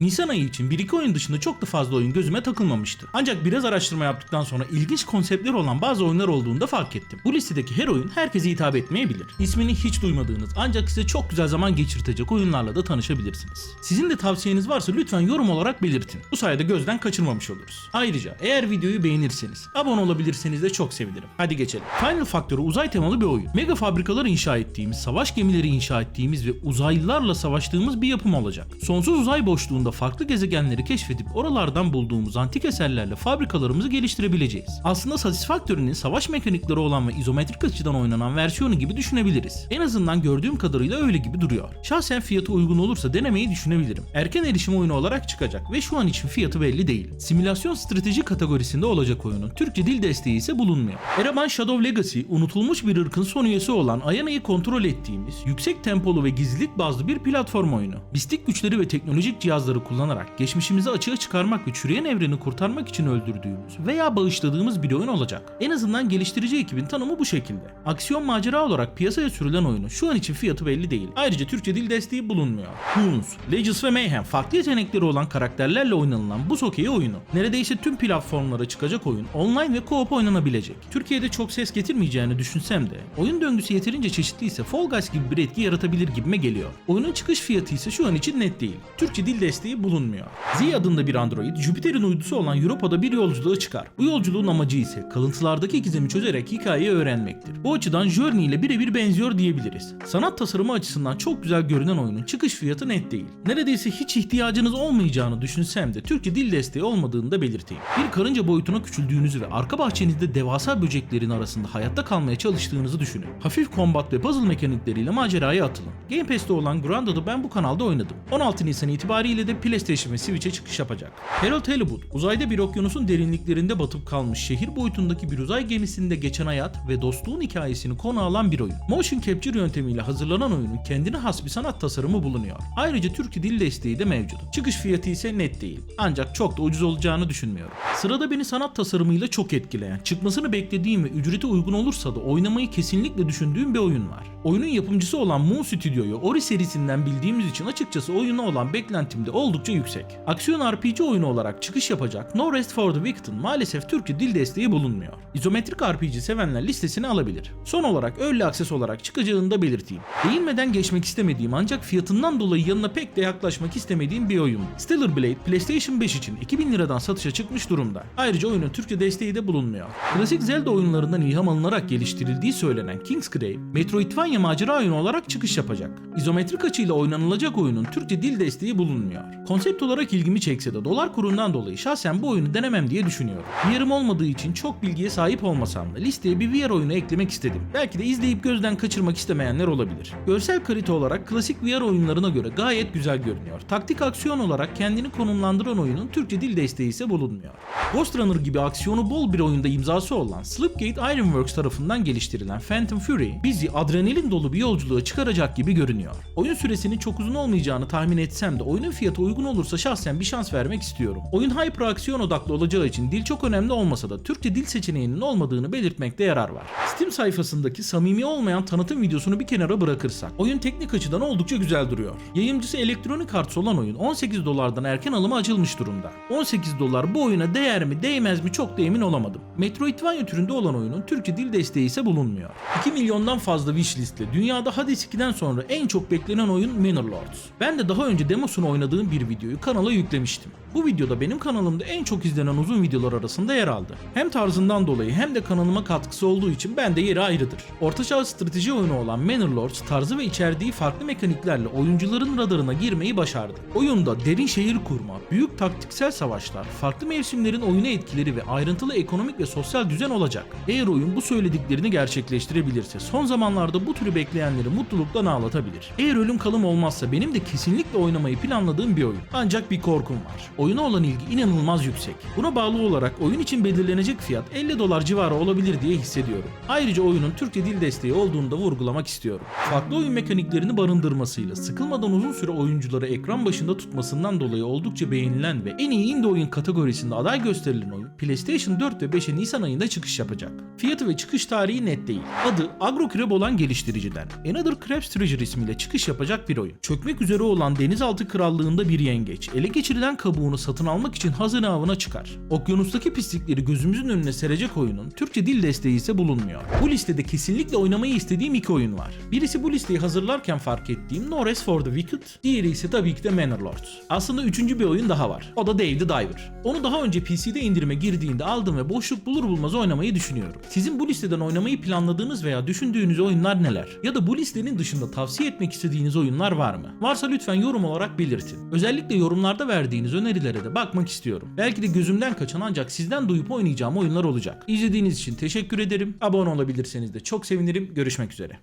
Nisan ayı için 1-2 oyun dışında çok da fazla oyun gözüme takılmamıştı. Ancak biraz araştırma yaptıktan sonra ilginç konseptler olan bazı oyunlar olduğunu da fark ettim. Bu listedeki her oyun herkese hitap etmeyebilir. İsmini hiç duymadığınız ancak size çok güzel zaman geçirtecek oyunlarla da tanışabilirsiniz. Sizin de tavsiyeniz varsa lütfen yorum olarak belirtin. Bu sayede gözden kaçırmamış oluruz. Ayrıca eğer videoyu beğenirseniz, abone olabilirseniz de çok sevinirim. Hadi geçelim. Final Factory uzay temalı bir oyun. Mega fabrikalar inşa ettiğimiz, savaş gemileri inşa ettiğimiz ve uzaylılarla savaştığımız bir yapım olacak. Sonsuz uzay boşluğunda farklı gezegenleri keşfedip oralardan bulduğumuz antik eserlerle fabrikalarımızı geliştirebileceğiz. Aslında Satisfactory'nin savaş mekanikleri olan ve izometrik açıdan oynanan versiyonu gibi düşünebiliriz. En azından gördüğüm kadarıyla öyle gibi duruyor. Şahsen fiyatı uygun olursa denemeyi düşünebilirim. Erken erişim oyunu olarak çıkacak ve şu an için fiyatı belli değil. Simülasyon strateji kategorisinde olacak oyunun Türkçe dil desteği ise bulunmuyor. Eraban Shadow Legacy, unutulmuş bir ırkın son üyesi olan Ayana'yı kontrol ettiğimiz, yüksek tempolu ve gizlilik bazlı bir platform oyunu. Mistik güçleri ve teknolojik cihazları kullanarak geçmişimizi açığa çıkarmak ve çürüyen evreni kurtarmak için öldürdüğümüz veya bağışladığımız bir oyun olacak. En azından geliştirici ekibin tanımı bu şekilde. Aksiyon macera olarak piyasaya sürülen oyunun şu an için fiyatı belli değil. Ayrıca Türkçe dil desteği bulunmuyor. Huns, Legends ve Mayhem farklı yetenekleri olan karakterlerle oynanılan bu okey oyunu. Neredeyse tüm platformlara çıkacak oyun online ve co-op oynanabilecek. Türkiye'de çok ses getirmeyeceğini düşünsem de oyun döngüsü yeterince çeşitliyse Fall Guys gibi bir etki yaratabilir gibime geliyor. Oyunun çıkış fiyatı ise şu an için net değil. Türkçe dil desteği bulunmuyor. Z adında bir android Jüpiter'in uydusu olan Europa'da bir yolculuğa çıkar. Bu yolculuğun amacı ise kalıntılardaki gizemi çözerek hikayeyi öğrenmektir. Bu açıdan Journey ile birebir benziyor diyebiliriz. Sanat tasarımı açısından çok güzel görünen oyunun çıkış fiyatı net değil. Neredeyse hiç ihtiyacınız olmayacağını düşünsem de Türkçe dil desteği olmadığını da belirteyim. Bir karınca boyutuna küçüldüğünüzü ve arka bahçenizde devasa böceklerin arasında hayatta kalmaya çalıştığınızı düşünün. Hafif kombat ve puzzle mekanikleriyle maceraya atılın. Game Pass'te olan Grounded'ı ben bu kanalda oynadım. 16 Nisan itibariyle de PlayStation ve Switch'e çıkış yapacak. Harold Hollywood, uzayda bir okyanusun derinliklerinde batıp kalmış şehir boyutundaki bir uzay gemisinde geçen hayat ve dostluğun hikayesini konu alan bir oyun. Motion Capture yöntemiyle hazırlanan oyunun kendine has bir sanat tasarımı bulunuyor. Ayrıca Türkçe dil desteği de mevcut. Çıkış fiyatı ise net değil. Ancak çok da ucuz olacağını düşünmüyorum. Sırada beni sanat tasarımıyla çok etkileyen, çıkmasını beklediğim ve ücreti uygun olursa da oynamayı kesinlikle düşündüğüm bir oyun var. Oyunun yapımcısı olan Moon Studio'yu Ori serisinden bildiğimiz için açıkçası oyuna olan beklentim de oldukça yüksek. Aksiyon RPG oyunu olarak çıkış yapacak No Rest for the Wicked'ın maalesef Türkçe dil desteği bulunmuyor. İzometrik RPG sevenler listesine alabilir. Son olarak Early Access olarak çıkacağını da belirteyim. Değinmeden geçmek istemediğim ancak fiyatından dolayı yanına pek de yaklaşmak istemediğim bir oyun. Stellar Blade PlayStation 5 için 2000 liradan satışa çıkmış durumda. Ayrıca oyunun Türkçe desteği de bulunmuyor. Klasik Zelda oyunlarından ilham alınarak geliştirildiği söylenen Kingsgrave, Metroidvania macera oyunu olarak çıkış yapacak. İzometrik açıyla oynanılacak oyunun Türkçe dil desteği bulunmuyor. Konsept olarak ilgimi çekse de dolar kurundan dolayı şahsen bu oyunu denemem diye düşünüyorum. VR'ım olmadığı için çok bilgiye sahip olmasam da listeye bir VR oyunu eklemek istedim. Belki de izleyip gözden kaçırmak istemeyenler olabilir. Görsel kalite olarak klasik VR oyunlarına göre gayet güzel görünüyor. Taktik aksiyon olarak kendini konumlandıran oyunun Türkçe dil desteği ise bulunmuyor. Ghost Runner gibi aksiyonu bol bir oyunda imzası olan Slipgate Ironworks tarafından geliştirilen Phantom Fury bizi adrenalin dolu bir yolculuğa çıkaracak gibi görünüyor. Oyun süresinin çok uzun olmayacağını tahmin etsem de oyunun fiyatı uygun olursa şahsen bir şans vermek istiyorum. Oyun hyper aksiyon odaklı olacağı için dil çok önemli olmasa da Türkçe dil seçeneğinin olmadığını belirtmekte yarar var. Steam sayfasındaki samimi olmayan tanıtım videosunu bir kenara bırakırsak oyun teknik açıdan oldukça güzel duruyor. Yayıncısı Electronic Arts olan oyun 18 dolardan erken alıma açılmış durumda. 18 dolar bu oyuna değer mi değmez mi çok da emin olamadım. Metroidvania türünde olan oyunun Türkçe dil desteği ise bulunmuyor. 2 milyondan fazla wishlistle dünyada Hades 2'den sonra en çok beklenen oyun Manor Lords. Ben de daha önce demosunu oynadığım bir videoyu kanala yüklemiştim. Bu videoda benim kanalımda en çok izlenen uzun videolar arasında yer aldı. Hem tarzından dolayı hem de kanalıma katkısı olduğu için bende yeri ayrıdır. Ortaçağ strateji oyunu olan Manor Lords tarzı ve içerdiği farklı mekaniklerle oyuncuların radarına girmeyi başardı. Oyunda derin şehir kurma, büyük taktiksel savaşlar, farklı mevsimlerin oyuna etkileri ve ayrıntılı ekonomik ve sosyal düzen olacak. Eğer oyun bu söylediklerini gerçekleştirebilirse son zamanlarda bu türü bekleyenleri mutlulukla ağlatabilir. Eğer ölüm kalım olmazsa benim de kesinlikle oynamayı planladığım bir oyun. Ancak bir korkum var. Oyuna olan ilgi inanılmaz yüksek. Buna bağlı olarak oyun için belirlenecek fiyat 50 dolar civarı olabilir diye hissediyorum. Ayrıca oyunun Türkçe dil desteği olduğunu da vurgulamak istiyorum. Farklı oyun mekaniklerini barındırmasıyla sıkılmadan uzun süre oyuncuları ekran başında tutmasından dolayı oldukça beğenilen ve en iyi indie oyun kategorisinde aday gösterilen oyun PlayStation 4 ve 5'e Nisan ayında çıkış yapacak. Fiyatı ve çıkış tarihi net değil. Adı AgroCrab olan geliştiriciden Another Crab's Treasure ismiyle çıkış yapacak bir oyun. Çökmek üzere olan denizaltı krallığında bir yengeç ele geçirilen kabuğunu satın almak için hazine avına çıkar. Okyanustaki pislikleri gözümüzün önüne serecek oyunun Türkçe dil desteği ise bulunmuyor. Bu listede kesinlikle oynamayı istediğim iki oyun var. Birisi bu listeyi hazırlarken fark ettiğim No Rest for the Wicked, diğeri ise tabii ki de Manor Lords. Aslında üçüncü bir oyun daha var. O da Dave the Diver. Onu daha önce PC'de indirime girdiğinde aldım ve boşluk bulur bulmaz oynamayı düşünüyorum. Sizin bu listeden oynamayı planladığınız veya düşündüğünüz oyunlar neler? Ya da bu listenin dışında tavsiye etmek istediğiniz oyunlar var mı? Varsa lütfen yorum olarak belirtin. Özellikle yorumlarda verdiğiniz önerilere de bakmak istiyorum. Belki de gözümden kaçan ancak sizden duyup oynayacağım oyunlar olacak. İzlediğiniz için teşekkür ederim. Abone olabilirseniz de çok sevinirim. Görüşmek üzere.